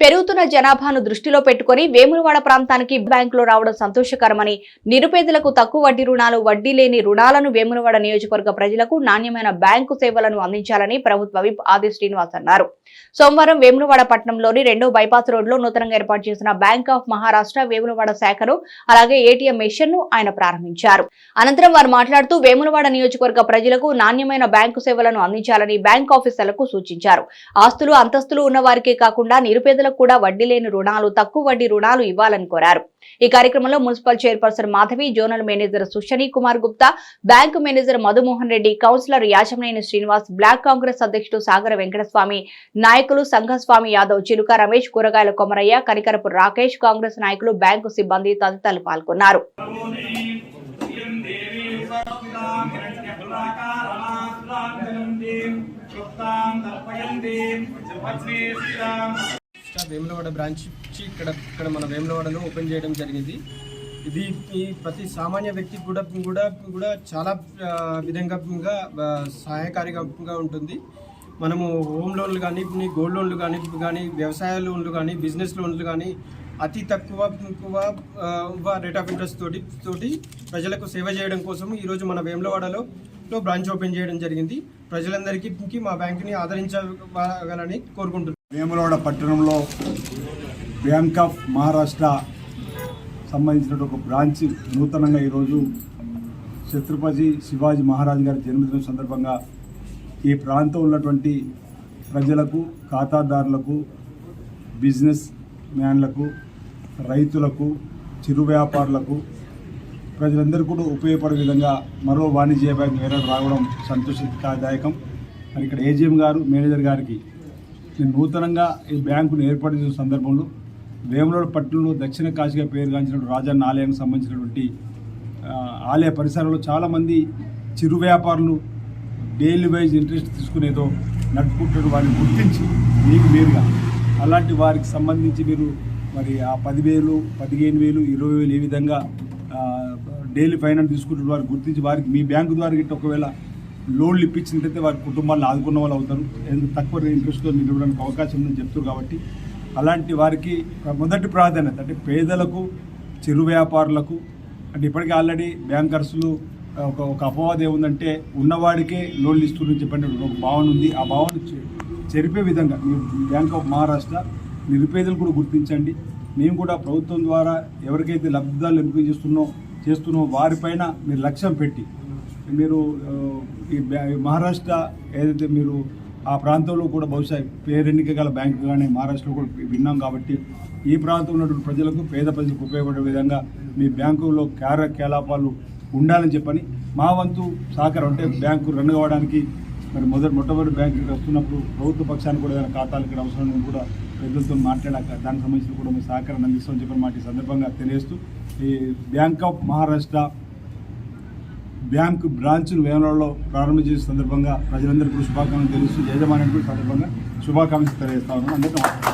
పెరుగుతున్న జనాభాను దృష్టిలో పెట్టుకుని వేములవాడ ప్రాంతానికి బ్యాంకులో రావడం సంతోషకరమని నిరుపేదలకు తక్కువ వడ్డీ రుణాలు వడ్డీ లేని రుణాలను వేములవాడ నియోజకవర్గ ప్రజలకు నాణ్యమైన బ్యాంకు సేవలను అందించాలని ప్రభుత్వ విప్ ఆది శ్రీనివాస్ అన్నారు. సోమవారం వేములవాడ పట్టణంలోని రెండో బైపాస్ రోడ్లో నూతనంగా ఏర్పాటు చేసిన బ్యాంక్ ఆఫ్ మహారాష్ట్ర వేములవాడ శాఖను అలాగే ఏటీఎం మిషన్ను ఆయన ప్రారంభించారు. అనంతరం వారు మాట్లాడుతూ వేములవాడ నియోజకవర్గ ప్రజలకు నాణ్యమైన బ్యాంకు సేవలను అందించాలని బ్యాంక్ ఆఫీసర్లకు సూచించారు. ఆస్తులు అంతస్తులు ఉన్న వారికే కాకుండా నిరుపేదలకు కూడా వడ్డీ లేని రుణాలు తక్కువ వడ్డీ రుణాలు ఇవ్వాలని కోరారు. ఈ కార్యక్రమంలో municipal chairperson Madhavi zonal manager Sushani Kumar Gupta bank manager Madhumohan Reddy councillor Yachamaneni Srinivas block Congress అధ్యక్షుడు సాగర వెంకటస్వామి నాయకులు సంఘస్వామి యాదవ్ చిలుక రమేష్ కూరగాయల కొమరయ్య కనికరపు రాకేష్ కాంగ్రెస్ నాయకులు బ్యాంకు సిబ్బంది తదితరులు పాల్గొన్నారు. వేములవాడ బ్రాంచ్ ఇచ్చి ఇక్కడ ఇక్కడ మన వేములవాడలో ఓపెన్ చేయడం జరిగింది. ఇది ఈ ప్రతి సామాన్య వ్యక్తికి కూడా కూడా కూడా చాలా విధంగా సహాయకారిగా ఉంటుంది. మనము హోమ్ లోన్లు కానీ గోల్డ్ లోన్లు కానీ కానీ వ్యవసాయ లోన్లు కానీ బిజినెస్ లోన్లు కానీ అతి తక్కువ తక్కువ రేట్ ఆఫ్ ఇంట్రెస్ట్ తోటి తోటి ప్రజలకు సేవ చేయడం కోసం ఈరోజు మన వేములవాడలో బ్రాంచ్ ఓపెన్ చేయడం జరిగింది. ప్రజలందరికీ మా బ్యాంకుని ఆదరించగలని కోరుకుంటున్నాను వేములవాడ పట్టణంలో బ్యాంక్ ఆఫ్ మహారాష్ట్ర సంబంధించిన ఒక బ్రాంచ్ నూతనంగా ఈరోజు ఛత్రపతి శివాజీ మహారాజ్ గారి జన్మదినం సందర్భంగా ఈ ప్రాంతం ఉన్నటువంటి ప్రజలకు ఖాతాదారులకు బిజినెస్ మ్యాన్లకు రైతులకు చిరు వ్యాపారులకు ప్రజలందరూ కూడా ఉపయోగపడే విధంగా మరో వాణిజ్య బ్యాంక్ వేరే రావడం సంతోషదాయకం. మరి ఇక్కడ ఏజీఎం గారు మేనేజర్ గారికి నూతనంగా ఈ బ్యాంకును ఏర్పాటు చేసిన సందర్భంలో వేములవాడ పట్టణంలో దక్షిణ కాశీగా పేరుగాంచిన రాజన్న ఆలయానికి సంబంధించినటువంటి ఆలయ పరిసరాల్లో చాలామంది చిరు వ్యాపారులు డైలీ వైజ్ ఇంట్రెస్ట్ తీసుకునేదో నడుపుకుంటారు వారిని గుర్తించి మీకు మీరుగా అలాంటి వారికి సంబంధించి మీరు మరి ఆ పదివేలు పదిహేను వేలు ఇరవై వేలు ఏ విధంగా డైలీ ఫైనాన్స్ తీసుకుంటున్న వారికి గుర్తించి వారికి మీ బ్యాంకు ద్వారా గిట్ట ఒకవేళ లోన్లు ఇప్పించినట్లయితే వారి కుటుంబాలను ఆదుకున్న వాళ్ళు అవుతారు. ఎందుకు తక్కువ ఇంట్రెస్ట్తో నిలవడానికి అవకాశం ఉందని చెప్తారు కాబట్టి అలాంటి వారికి మొదటి ప్రాధాన్యత అంటే పేదలకు చిరు వ్యాపారులకు అంటే ఇప్పటికీ ఆల్రెడీ బ్యాంకర్స్లు ఒక ఒక అపవాదం ఏముందంటే ఉన్నవాడికే లోన్లు ఇస్తున్నారని చెప్పండి. ఒక భావన ఉంది. ఆ భావన చె- చెరిపే విధంగా మీరు బ్యాంక్ ఆఫ్ మహారాష్ట్ర నిరుపేదలు కూడా గుర్తించండి. మేము కూడా ప్రభుత్వం ద్వారా ఎవరికైతే లబ్ధిదారులు ఎంపిక చేస్తున్నో చేస్తున్నో వారిపైన మీరు లక్ష్యం పెట్టి మీరు ఈ మహారాష్ట్ర ఏదైతే మీరు ఆ ప్రాంతంలో కూడా బహుశా పేరెన్నిక గల బ్యాంకు కానీ మహారాష్ట్రలో కూడా విన్నాం కాబట్టి ఈ ప్రాంతంలో ఉన్నటువంటి ప్రజలకు పేద ప్రజలకు ఉపయోగపడే విధంగా మీ బ్యాంకులో కార్యకలాపాలు ఉండాలని చెప్పని మా వంతు సహకారం అంటే బ్యాంకు రన్ కావడానికి మరి మొదటి మొట్టమొదటి బ్యాంకు ఇక్కడ వస్తున్నప్పుడు ప్రభుత్వ పక్షానికి కూడా ఏదైనా ఖాతాలు ఇక్కడ అవసరం కూడా పెద్దలతో మాట్లాడాక దానికి సంబంధించిన కూడా మీ సహకారం అందిస్తామని చెప్పిన మాట ఈ సందర్భంగా తెలియజేస్తూ ఈ బ్యాంక్ ఆఫ్ మహారాష్ట్ర బ్యాంకు బ్రాంచ్ను వేమలలో ప్రారంభించే సందర్భంగా ప్రజలందరికీ శుభాకాంక్షలు తెలుస్తూ యజమాని సందర్భంగా శుభాకాంక్షలు తెలియజేస్తా ఉన్నాను. అందరికీ